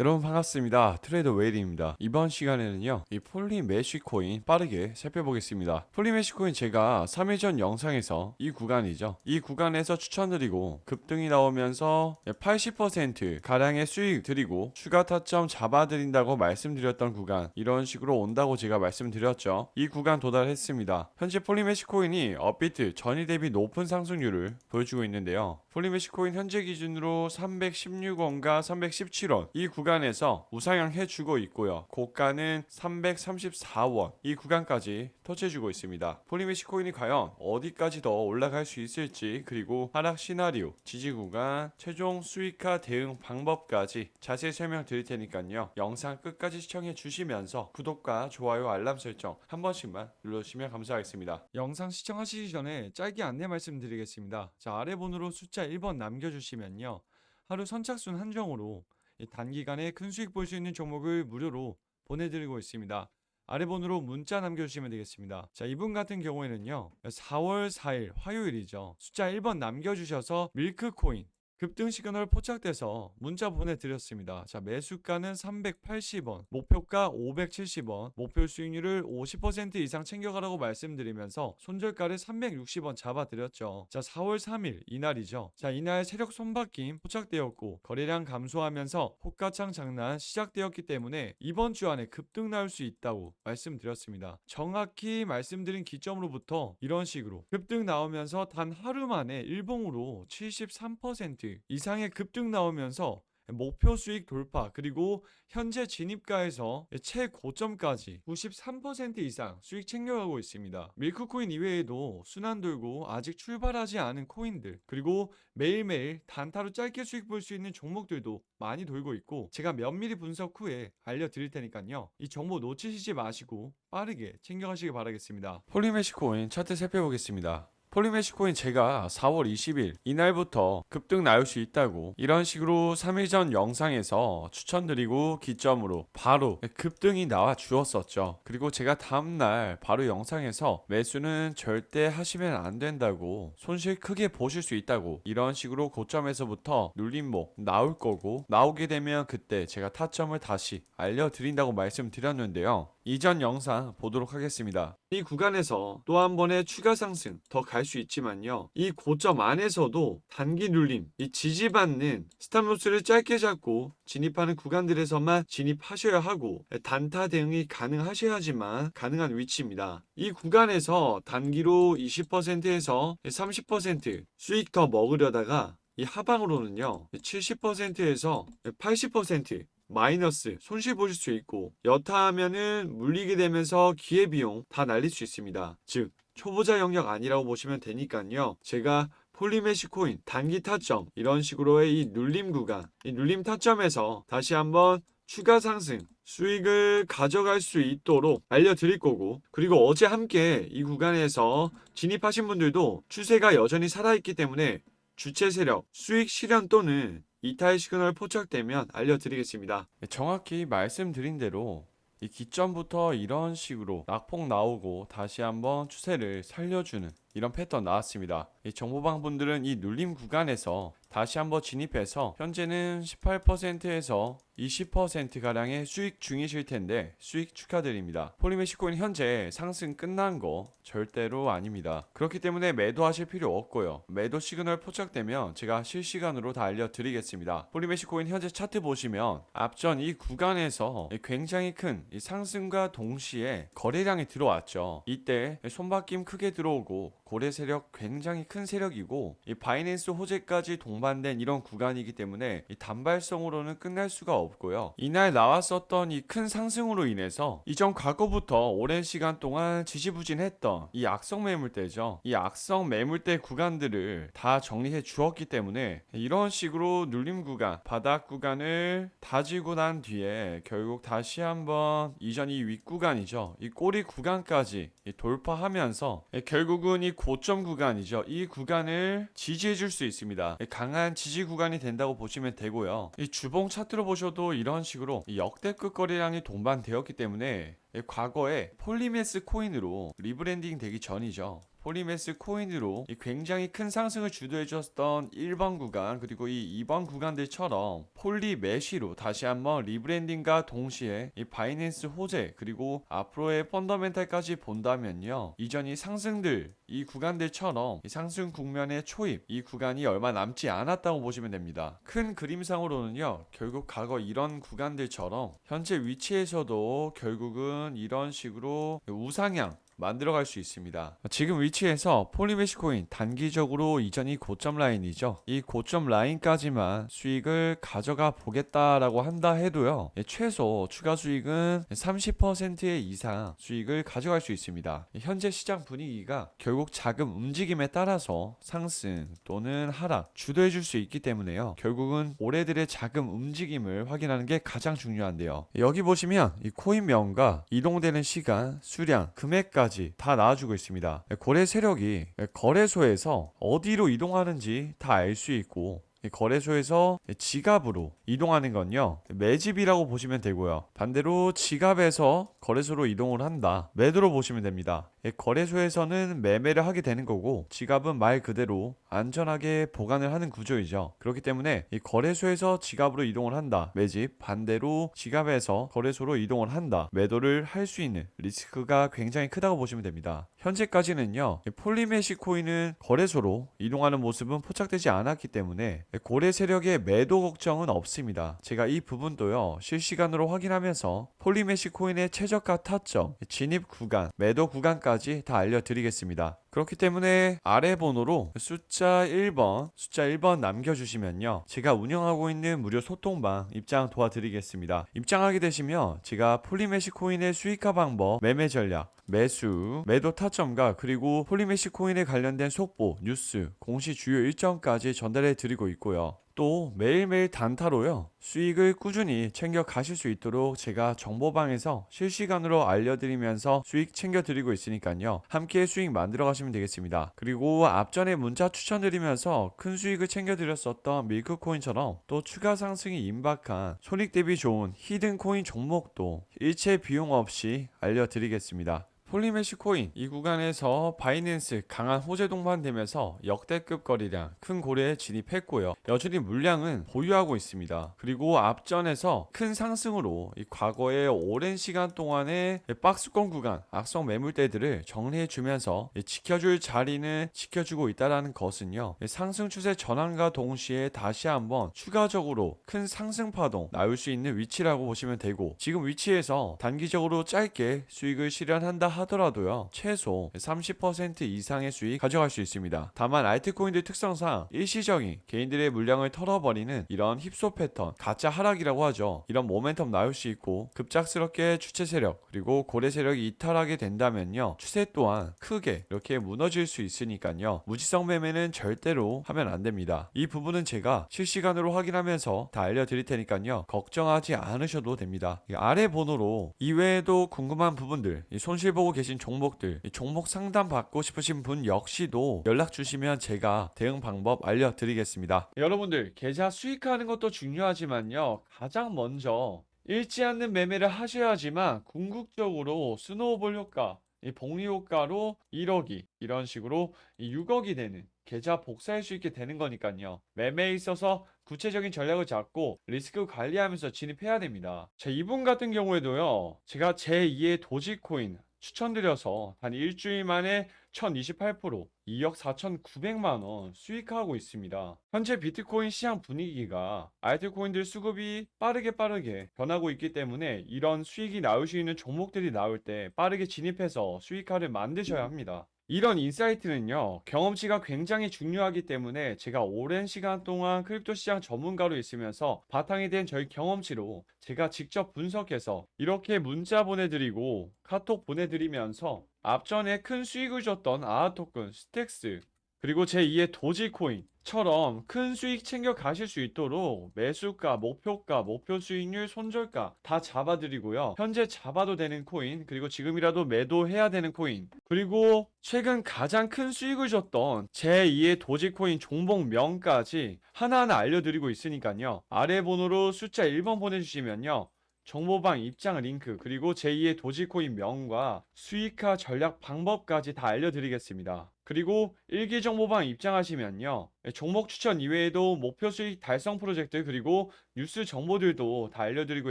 여러분 반갑습니다. 트레이더 웨일입니다. 이번 시간에는요, 이 폴리 메쉬 코인 빠르게 살펴보겠습니다. 폴리 메쉬 코인 제가 3일 전 영상에서 이 구간이죠. 이 구간에서 추천드리고 급등이 나오면서 80% 가량의 수익 드리고 추가 타점 잡아드린다고 말씀드렸던 구간 이런 식으로 온다고 제가 말씀드렸죠. 이 구간 도달했습니다. 현재 폴리 메쉬 코인이 업비트 전일 대비 높은 상승률을 보여주고 있는데요. 폴리메쉬 코인 현재 기준으로 316원과 317원 이 구간에서 우상향 해 주고 있고요. 고가는 334원 이 구간까지 터치해 주고 있습니다. 폴리메쉬 코인이 과연 어디까지 더 올라갈 수 있을지 그리고 하락 시나리오, 지지 구간, 최종 수익화 대응 방법까지 자세히 설명드릴 테니까요. 영상 끝까지 시청해 주시면서 구독과 좋아요, 알람 설정 한 번씩만 눌러주시면 감사하겠습니다. 영상 시청하시기 전에 짧게 안내 말씀드리겠습니다. 자 아래 번호로 숫자 1번 남겨주시면요. 하루 선착순 한정으로 이 단기간에 큰 수익 볼 수 있는 종목을 무료로 보내드리고 있습니다. 아래 번호로 문자 남겨주시면 되겠습니다. 자, 이분 같은 경우에는요, 4월 4일 화요일이죠. 숫자 1번 남겨주셔서 밀크코인 급등 시그널 포착돼서 문자 보내드렸습니다. 자, 매수가는 380원, 목표가 570원, 목표 수익률을 50% 이상 챙겨가라고 말씀드리면서 손절가를 360원 잡아드렸죠. 자, 4월 3일 이날이죠. 자, 이날 세력 손바뀜 포착되었고 거래량 감소하면서 호가창 장난 시작되었기 때문에 이번 주 안에 급등 나올 수 있다고 말씀드렸습니다. 정확히 말씀드린 기점으로부터 이런 식으로 급등 나오면서 단 하루 만에 일봉으로 73% 이상의 급등 나오면서 목표 수익 돌파 그리고 현재 진입가에서 최고점까지 93% 이상 수익 챙겨가고 있습니다. 밀크코인 이외에도 순환 돌고 아직 출발하지 않은 코인들 그리고 매일매일 단타로 짧게 수익 볼 수 있는 종목들도 많이 돌고 있고 제가 면밀히 분석 후에 알려드릴 테니까요. 이 정보 놓치시지 마시고 빠르게 챙겨가시기 바라겠습니다. 폴리메시 코인 차트 살펴보겠습니다. 폴리메시 코인 제가 4월 20일 이날부터 급등 나올 수 있다고 이런 식으로 3일 전 영상에서 추천드리고 기점으로 바로 급등이 나와 주었었죠. 그리고 제가 다음날 바로 영상에서 매수는 절대 하시면 안 된다고 손실 크게 보실 수 있다고 이런 식으로 고점에서부터 눌림목 나올 거고 나오게 되면 그때 제가 타점을 다시 알려드린다고 말씀드렸는데요. 이전 영상 보도록 하겠습니다. 이 구간에서 또 한 번의 추가 상승 더 갈 수 있지만요. 이 고점 안에서도 단기 눌림, 이 지지받는 스탑로스를 짧게 잡고 진입하는 구간들에서만 진입하셔야 하고 단타 대응이 가능하셔야지만 가능한 위치입니다. 이 구간에서 단기로 20%에서 30% 수익 더 먹으려다가 이 하방으로는요 70%에서 80% 마이너스 손실 보실 수 있고 여타하면은 물리게 되면서 기회비용 다 날릴 수 있습니다. 즉 초보자 영역 아니라고 보시면 되니까요. 제가 폴리메시 코인 단기 타점 이런 식으로의 이 눌림 구간 이 눌림 타점에서 다시 한번 추가 상승 수익을 가져갈 수 있도록 알려드릴 거고 그리고 어제 함께 이 구간에서 진입하신 분들도 추세가 여전히 살아있기 때문에 주체 세력 수익 실현 또는 이탈 시그널 포착되면 알려드리겠습니다. 정확히 말씀드린 대로 이 기점부터 이런 식으로 낙폭 나오고 다시 한번 추세를 살려주는 이런 패턴 나왔습니다. 이 정보방 분들은 이 눌림 구간에서 다시 한번 진입해서 현재는 18%에서 20% 가량의 수익 중이실 텐데 수익 축하드립니다. 폴리메시코인 현재 상승 끝난 거 절대로 아닙니다. 그렇기 때문에 매도하실 필요 없고요. 매도 시그널 포착되면 제가 실시간으로 다 알려드리겠습니다. 폴리메시코인 현재 차트 보시면 앞전 이 구간에서 굉장히 큰 상승과 동시에 거래량이 들어왔죠. 이때 손바뀜 크게 들어오고 고래 세력 굉장히 큰 세력이고 이 바이낸스 호재까지 동반된 이런 구간이기 때문에 이 단발성으로는 끝날 수가 없고요. 이날 나왔었던 이 큰 상승으로 인해서 이전 과거부터 오랜 시간 동안 지지부진했던 이 악성 매물대죠. 이 악성 매물대 구간들을 다 정리해 주었기 때문에 이런 식으로 눌림 구간, 바닥 구간을 다지고 난 뒤에 결국 다시 한번 이전 이 윗구간이죠. 이 꼬리 구간까지 이 돌파하면서 결국은 이 고점 구간이죠. 이 구간을 지지해 줄 수 있습니다. 강한 지지 구간이 된다고 보시면 되고요. 이 주봉 차트로 보셔도 이런 식으로 이 역대급 거래량이 동반되었기 때문에 과거에 폴리메스 코인으로 리브랜딩 되기 전이죠. 폴리메스 코인으로 이 굉장히 큰 상승을 주도해 줬던 1번 구간 그리고 이 2번 구간들처럼 폴리 메쉬로 다시 한번 리브랜딩과 동시에 이 바이낸스 호재 그리고 앞으로의 펀더멘탈까지 본다면요 이전 이 상승들 이 구간들처럼 이 상승 국면의 초입 이 구간이 얼마 남지 않았다고 보시면 됩니다. 큰 그림상으로는요 결국 과거 이런 구간들처럼 현재 위치에서도 결국은 이런 식으로 우상향 만들어갈 수 있습니다. 지금 위치에서 폴리메시 코인 단기적으로 이전이 고점 라인이죠. 이 고점 라인까지만 수익을 가져가 보겠다라고 한다 해도요. 예, 최소 추가 수익은 30%의 이상 수익을 가져갈 수 있습니다. 현재 시장 분위기가 결국 자금 움직임에 따라서 상승 또는 하락 주도해 줄 수 있기 때문에요. 결국은 올해들의 자금 움직임을 확인하는 게 가장 중요한데요. 여기 보시면 이 코인 명과 이동되는 시간, 수량, 금액까지 다 나와주고 있습니다. 거래 세력이 거래소에서 어디로 이동하는지 다 알 수 있고 이 거래소에서 지갑으로 이동하는 건요. 매집이라고 보시면 되고요. 반대로 지갑에서 거래소로 이동을 한다. 매도로 보시면 됩니다. 이 거래소에서는 매매를 하게 되는 거고 지갑은 말 그대로 안전하게 보관을 하는 구조이죠. 그렇기 때문에 이 거래소에서 지갑으로 이동을 한다. 매집 반대로 지갑에서 거래소로 이동을 한다. 매도를 할 수 있는 리스크가 굉장히 크다고 보시면 됩니다. 현재까지는요. 이 폴리메시 코인은 거래소로 이동하는 모습은 포착되지 않았기 때문에 고래 세력의 매도 걱정은 없습니다. 제가 이 부분도요 실시간으로 확인하면서 폴리메시 코인의 최저가 타점, 진입 구간, 매도 구간까지 다 알려드리겠습니다. 그렇기 때문에 아래 번호로 숫자 1번, 숫자 1번 남겨주시면요. 제가 운영하고 있는 무료 소통방 입장 도와드리겠습니다. 입장하게 되시면 제가 폴리메시 코인의 수익화 방법, 매매 전략, 매수, 매도 타점과 그리고 폴리메시 코인에 관련된 속보, 뉴스, 공시 주요 일정까지 전달해 드리고 있고요. 또 매일매일 단타로요 수익을 꾸준히 챙겨 가실 수 있도록 제가 정보방에서 실시간으로 알려드리면서 수익 챙겨 드리고 있으니까요. 함께 수익 만들어 가시면 되겠습니다. 그리고 앞전에 문자 추천드리면서 큰 수익을 챙겨 드렸었던 밀크코인처럼 또 추가 상승이 임박한 손익 대비 좋은 히든 코인 종목도 일체 비용 없이 알려드리겠습니다 폴리메시 코인 이 구간에서 바이낸스 강한 호재 동반되면서 역대급 거래량 큰 고래에 진입했고요. 여전히 물량은 보유하고 있습니다. 그리고 앞전에서 큰 상승으로 이 과거의 오랜 시간 동안의 박스권 구간 악성 매물대들을 정리해 주면서 지켜줄 자리는 지켜주고 있다라는 것은요. 상승 추세 전환과 동시에 다시 한번 추가적으로 큰 상승 파동 나올 수 있는 위치라고 보시면 되고 지금 위치에서 단기적으로 짧게 수익을 실현한다 하더라도 요 최소 30% 이상의 수익 가져갈 수 있습니다. 다만 알트코인들 특성상 일시적인 개인들의 물량을 털어버리는 이런 힙소 패턴 가짜 하락이라고 하죠. 이런 모멘텀 나올 수 있고 급작스럽게 주체 세력 그리고 고래 세력이 이탈하게 된다면요 추세 또한 크게 이렇게 무너질 수 있으니까요 무지성 매매는 절대로 하면 안 됩니다. 이 부분은 제가 실시간으로 확인하면서 다 알려드릴 테니까요 걱정하지 않으셔도 됩니다. 이 아래 번호로 이외에도 궁금한 부분들 이 손실 보고 계신 종목들 이 종목 상담 받고 싶으신 분 역시도 연락 주시면 제가 대응 방법 알려드리겠습니다. 여러분들 계좌 수익하는 것도 중요하지만요 가장 먼저 잃지 않는 매매를 하셔야지만 궁극적으로 스노우볼 효과 이 복리 효과로 1억이 이런 식으로 이 6억이 되는 계좌 복사할 수 있게 되는 거니까요. 매매에 있어서 구체적인 전략을 잡고 리스크 관리하면서 진입해야 됩니다. 자, 이분 같은 경우에도요. 제가 제2의 도지코인 추천드려서 단 일주일 만에 1028% 2억 4,900만 원 수익하고 있습니다. 현재 비트코인 시장 분위기가 알트코인들 수급이 빠르게 빠르게 변하고 있기 때문에 이런 수익이 나올 수 있는 종목들이 나올 때 빠르게 진입해서 수익화를 만드셔야 합니다. 이런 인사이트는요, 경험치가 굉장히 중요하기 때문에 제가 오랜 시간 동안 크립토 시장 전문가로 있으면서 바탕이 된 저희 경험치로 제가 직접 분석해서 이렇게 문자 보내드리고 카톡 보내드리면서 앞전에 큰 수익을 줬던 아하토큰, 스택스, 그리고 제2의 도지코인 처럼 큰 수익 챙겨 가실 수 있도록 매수가, 목표가, 목표 수익률, 손절가 다 잡아드리고요. 현재 잡아도 되는 코인, 그리고 지금이라도 매도해야 되는 코인, 그리고 최근 가장 큰 수익을 줬던 제2의 도지코인 종목명까지 하나하나 알려드리고 있으니까요. 아래 번호로 숫자 1번 보내주시면요. 정보방 입장 링크 그리고 제2의 도지코인 명과 수익화 전략 방법까지 다 알려드리겠습니다. 그리고 일기 정보방 입장하시면요. 종목 추천 이외에도 목표 수익 달성 프로젝트 그리고 뉴스 정보들도 다 알려드리고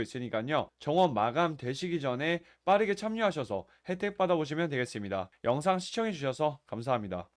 있으니까요. 정원 마감 되시기 전에 빠르게 참여하셔서 혜택 받아보시면 되겠습니다. 영상 시청해주셔서 감사합니다.